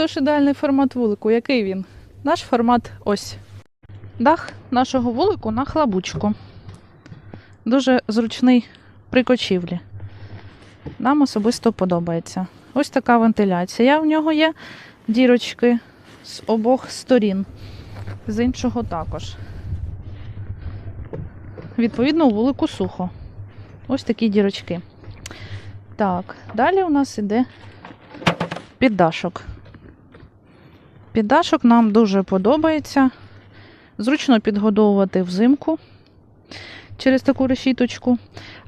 Тож ідеальний формат вулику. Який він? Наш формат ось. Дах нашого вулику на хлабучку. Дуже зручний при кочівлі. Нам особисто подобається. Ось така вентиляція. В нього є дірочки з обох сторін, з іншого також. Відповідно, у вулику сухо. Ось такі дірочки. Так, далі у нас іде піддашок. Піддашок нам дуже подобається. Зручно підгодовувати взимку через таку решіточку.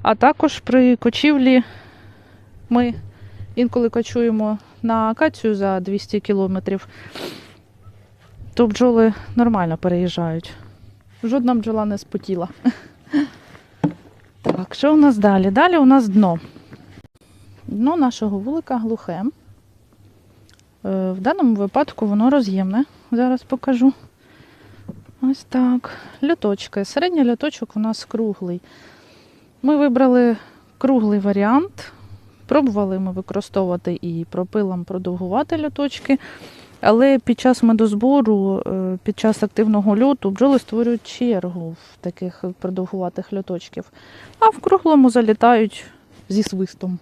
А також при кочівлі ми інколи кочуємо на акацію за 200 кілометрів, то бджоли нормально переїжджають. Жодна бджола не спотіла. Так, що у нас далі? Далі у нас дно. Дно нашого вулика глухе. Е, В даному випадку воно роз'ємне. Зараз покажу. Ось так. Льоточки. Середній льоточок у нас круглий. Ми вибрали круглий варіант. Пробували ми використовувати і пропилом продовгувати льоточки. Але під час медозбору, е, під час активного льоту бджоли створюють чергу в таких продовгуватих льоточків, а в круглому залітають зі свистом.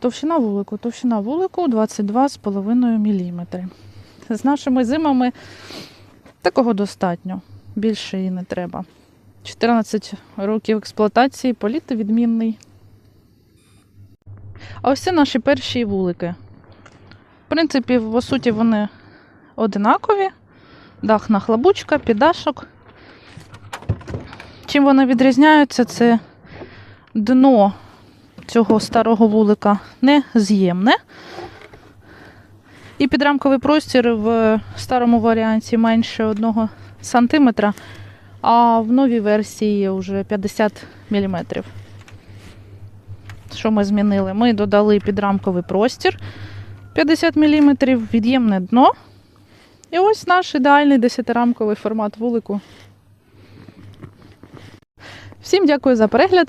Товщина вулику. Товщина вулику 22,5 мм. З нашими зимами такого достатньо. Більше і не треба. 14 років експлуатації, політ відмінний. А ось це наші перші вулики. В принципі, по суті, вони одинакові. Дах нахлабучка, піддашок. Чим вони відрізняються, це дно цього старого вулика не з'ємне. І підрамковий простір в старому варіанті менше 1 см, а в новій версії вже 50 мм. Що ми змінили? Ми додали підрамковий простір 50 мм, від'ємне дно. І ось наш ідеальний 10-рамковий формат вулику. Всім дякую за перегляд.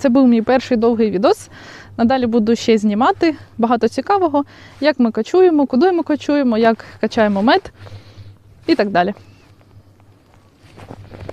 Це був мій перший довгий відос. Надалі буду ще знімати багато цікавого, як ми качуємо, куди ми качуємо, як качаємо мед і так далі.